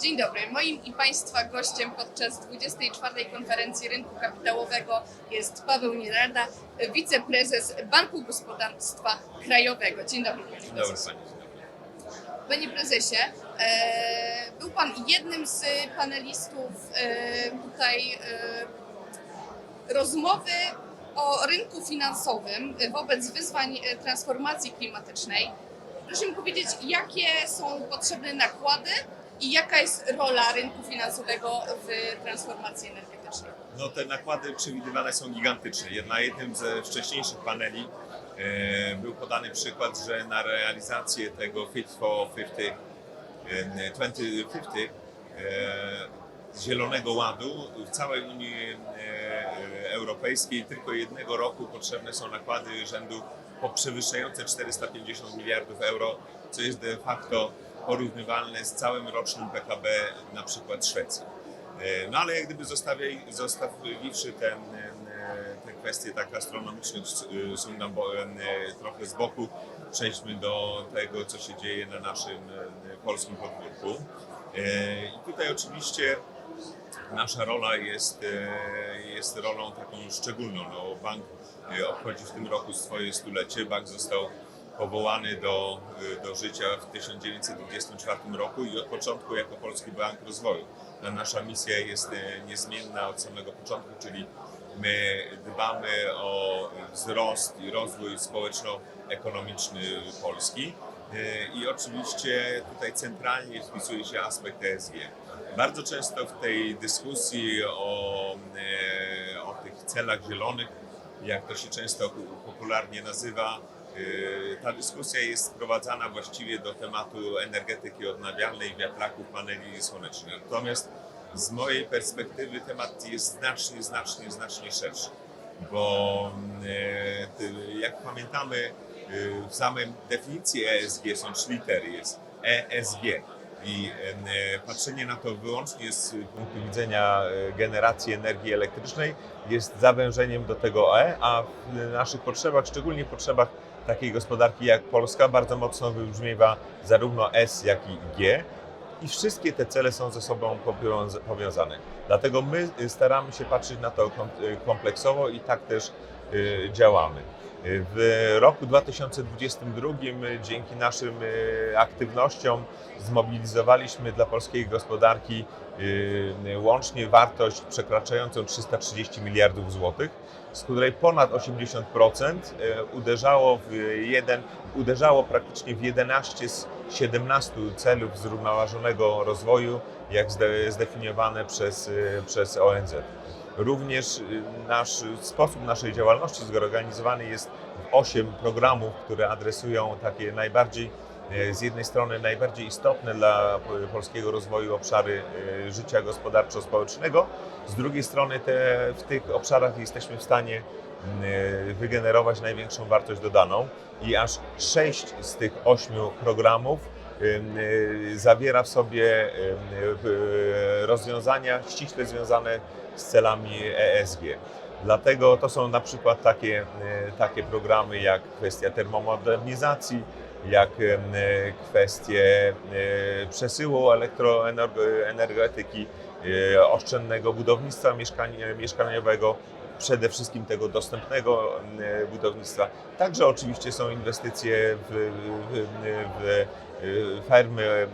Dzień dobry. Moim i Państwa gościem podczas 24. konferencji rynku kapitałowego jest Paweł Nierada, wiceprezes Banku Gospodarstwa Krajowego. Dzień dobry, panie Dzień dobry prezesie. Pani. Dzień dobry. Panie prezesie, e, był Pan jednym z panelistów e, tutaj e, rozmowy o rynku finansowym wobec wyzwań transformacji klimatycznej. Proszę mi powiedzieć, jakie są potrzebne nakłady i jaka jest rola rynku finansowego w transformacji energetycznej? No te nakłady przewidywane są gigantyczne. Na jednym ze wcześniejszych paneli e, był podany przykład, że na realizację tego Fit for 50, e, 2050 e, Zielonego Ładu w całej Unii e, Europejskiej tylko jednego roku potrzebne są nakłady rzędu poprzewyższające 450 miliardów euro, co jest de facto porównywalne z całym rocznym PKB na przykład Szwecji. E, No ale jak gdyby zostawiaj, zostawiwszy ten, e, te kwestie tak astronomiczne, e, e, trochę z boku, przejdźmy do tego, co się dzieje na naszym polskim podwórku. I tutaj oczywiście nasza rola jest, jest rolą taką szczególną. No, bank obchodzi w tym roku swoje stulecie. Bank został powołany do, do życia w 1924 roku i od początku jako Polski Bank Rozwoju. No, Nasza misja jest e, niezmienna od samego początku, czyli my dbamy o wzrost i rozwój społeczno-ekonomiczny Polski. E, I oczywiście tutaj centralnie wpisuje się aspekt ESG. Bardzo często w tej dyskusji o, e, o tych celach zielonych, jak to się często popularnie nazywa, ta dyskusja jest sprowadzana właściwie do tematu energetyki odnawialnej, wiatraków, paneli słonecznych. Natomiast z mojej perspektywy temat jest znacznie, znacznie, znacznie szerszy, bo ty- jak pamiętamy, w samej definicji ESG są trzy litery, jest ESG. I patrzenie na to wyłącznie z punktu widzenia generacji energii elektrycznej jest zawężeniem do tego E, a w naszych potrzebach, szczególnie potrzebach takiej gospodarki jak Polska, bardzo mocno wybrzmiewa zarówno S, jak i G. I wszystkie te cele są ze sobą powiąza- powiązane. Dlatego my y, staramy się patrzeć na to y, kompleksowo i tak też y, działamy. W roku 2022 y, dzięki naszym y, aktywnościom zmobilizowaliśmy dla polskiej gospodarki y, łącznie wartość przekraczającą 330 miliardów złotych, z której ponad 80% y, uderzało w jeden, uderzało praktycznie w 11 z 17 celów zrównoważonego rozwoju, jak zde- zdefiniowane przez, przez ONZ. Również y, nasz sposób naszej działalności zorganizowany jest w 8 programów, które adresują takie najbardziej, e, z jednej strony najbardziej istotne dla p- polskiego rozwoju obszary życia gospodarczo-społecznego, z drugiej strony te, w tych obszarach jesteśmy w stanie wygenerować największą wartość dodaną i aż 6 z tych 8 programów zawiera w sobie rozwiązania ściśle związane z celami ESG. Dlatego to są na przykład takie, e, takie programy jak kwestia termomodernizacji, jak em, e, kwestie e, przesyłu elektroenergetyki, e, oszczędnego budownictwa mieszkaniowego, przede wszystkim tego dostępnego e, budownictwa. Także oczywiście są inwestycje w, w, w, fermy, e,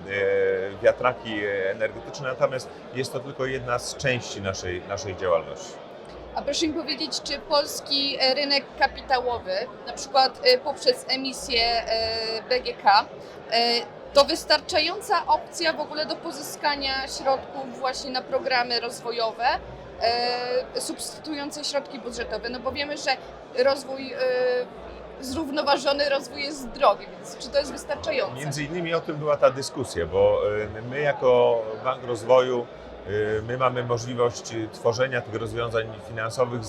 wiatraki energetyczne, natomiast jest to tylko jedna z części naszej, naszej działalności. A proszę mi powiedzieć, czy polski e, rynek kapitałowy, na przykład poprzez emisję BGK, to wystarczająca opcja w ogóle do pozyskania środków właśnie na programy rozwojowe, e, substytujące środki budżetowe? No bo wiemy, że rozwój, e, zrównoważony rozwój jest drogi, więc czy to jest wystarczające? Między innymi o tym była ta dyskusja, bo y, my jako Bank Rozwoju my mamy możliwość tworzenia tych rozwiązań finansowych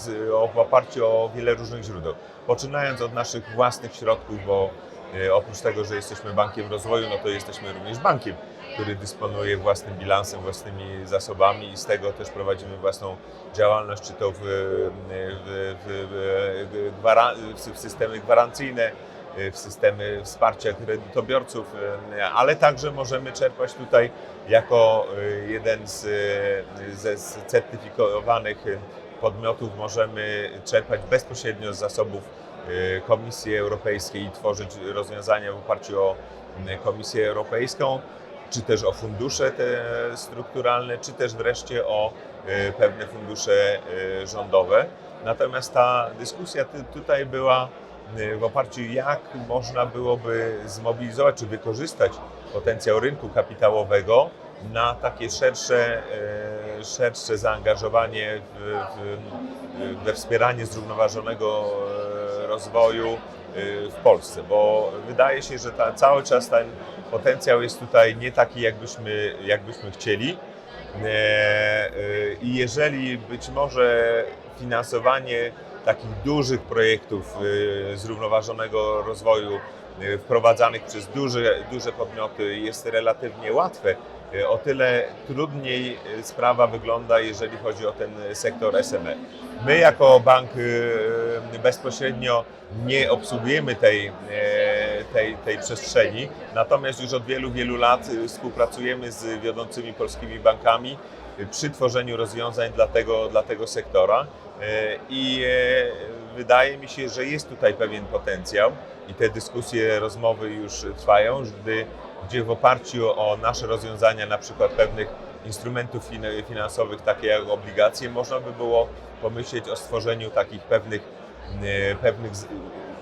w oparciu o wiele różnych źródeł. Poczynając od naszych własnych środków, bo oprócz tego, że jesteśmy bankiem rozwoju, no to jesteśmy również bankiem, który dysponuje własnym bilansem, własnymi zasobami i z tego też prowadzimy własną działalność, czy to w, w, w, w, systemy gwarancyjne, w systemy wsparcia kredytobiorców, ale także możemy czerpać tutaj jako jeden z, ze certyfikowanych podmiotów możemy czerpać bezpośrednio z zasobów Komisji Europejskiej i tworzyć rozwiązania w oparciu o Komisję Europejską, czy też o fundusze te strukturalne, czy też wreszcie o y, pewne fundusze y, rządowe. Natomiast ta dyskusja tutaj była y, w oparciu jak można byłoby zmobilizować czy wykorzystać potencjał rynku kapitałowego na takie szersze, e, szersze zaangażowanie w, w, we wspieranie zrównoważonego e, rozwoju e, w Polsce, bo wydaje się, że ta, cały czas ten potencjał jest tutaj nie taki, jakbyśmy, jakbyśmy chcieli. E, e, I jeżeli być może finansowanie takich dużych projektów e, zrównoważonego rozwoju wprowadzanych przez duże, duże podmioty. Jest relatywnie łatwe, e, o tyle trudniej e, sprawa wygląda, jeżeli chodzi o ten sektor SME. My jako bank bezpośrednio nie obsługujemy tej, tej, tej przestrzeni, natomiast już od wielu, wielu lat współpracujemy z wiodącymi polskimi bankami przy tworzeniu rozwiązań dla tego, dla tego sektora. I wydaje mi się, że jest tutaj pewien potencjał i te dyskusje, rozmowy już trwają, gdy, gdzie w oparciu o nasze rozwiązania, na przykład pewnych instrumentów fin- finansowych, takie jak obligacje, można by było pomyśleć o stworzeniu takich pewnych, e, pewnych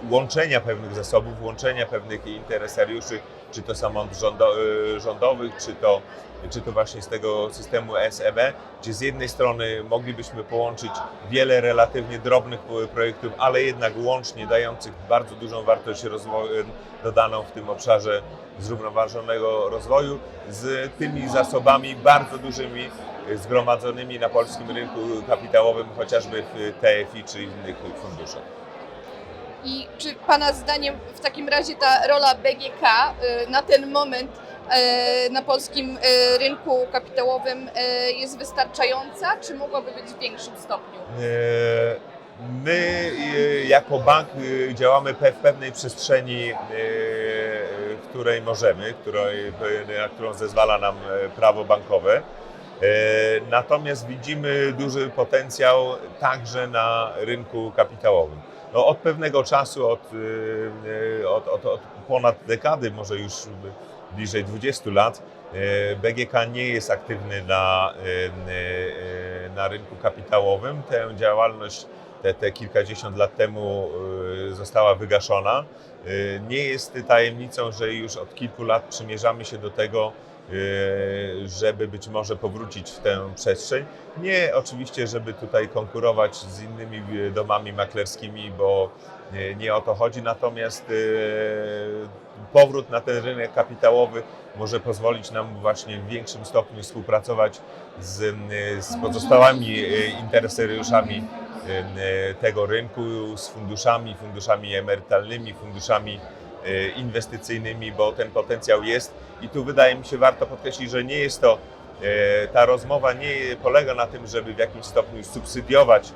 łączenia pewnych zasobów, łączenia pewnych interesariuszy, czy to samorząd rządo, e, rządowych, czy to, czy to właśnie z tego systemu SEB, gdzie z jednej strony moglibyśmy połączyć wiele relatywnie drobnych projektów, ale jednak łącznie dających bardzo dużą wartość rozwoju, dodaną w tym obszarze zrównoważonego rozwoju, z tymi zasobami bardzo dużymi e, zgromadzonymi na polskim rynku kapitałowym, chociażby w TFI czy innych funduszach. I czy Pana zdaniem w takim razie ta rola BGK y, na ten moment y, na polskim y, rynku kapitałowym jest wystarczająca, czy mogłaby być w większym stopniu? My jako bank działamy w pewnej przestrzeni, w której możemy, na którą zezwala nam prawo bankowe. Natomiast widzimy duży potencjał także na rynku kapitałowym. No, od pewnego czasu, od, e, od, od, od ponad dekady, może już bliżej 20 lat, e, BGK nie jest aktywny na, na rynku kapitałowym. Tę działalność te, te kilkadziesiąt lat temu e, została wygaszona. E, Nie jest tajemnicą, że już od kilku lat przymierzamy się do tego, e, żeby być może powrócić w tę przestrzeń. Nie oczywiście, żeby tutaj konkurować z innymi domami maklerskimi, bo nie, nie o to chodzi, natomiast powrót na ten rynek kapitałowy może pozwolić nam właśnie w większym stopniu współpracować z, z pozostałymi interesariuszami tego rynku, z funduszami, funduszami emerytalnymi, funduszami e, inwestycyjnymi, bo ten potencjał jest. I tu wydaje mi się warto podkreślić, że nie jest to ta rozmowa nie polega na tym, żeby w jakimś stopniu subsydiować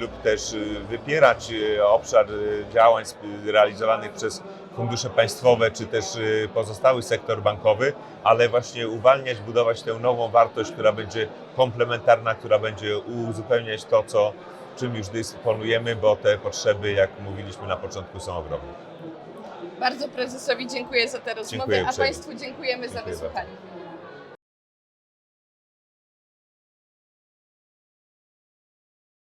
lub też wypierać obszar działań realizowanych przez fundusze państwowe czy też e, pozostały sektor bankowy, ale właśnie uwalniać, budować tę nową wartość, która będzie komplementarna, która będzie uzupełniać to, co, czym już dysponujemy, bo te potrzeby, jak mówiliśmy na początku, są ogromne. Bardzo prezesowi dziękuję za tę rozmowę, Dziękuję a. Państwu dziękujemy za Dziękuję wysłuchanie.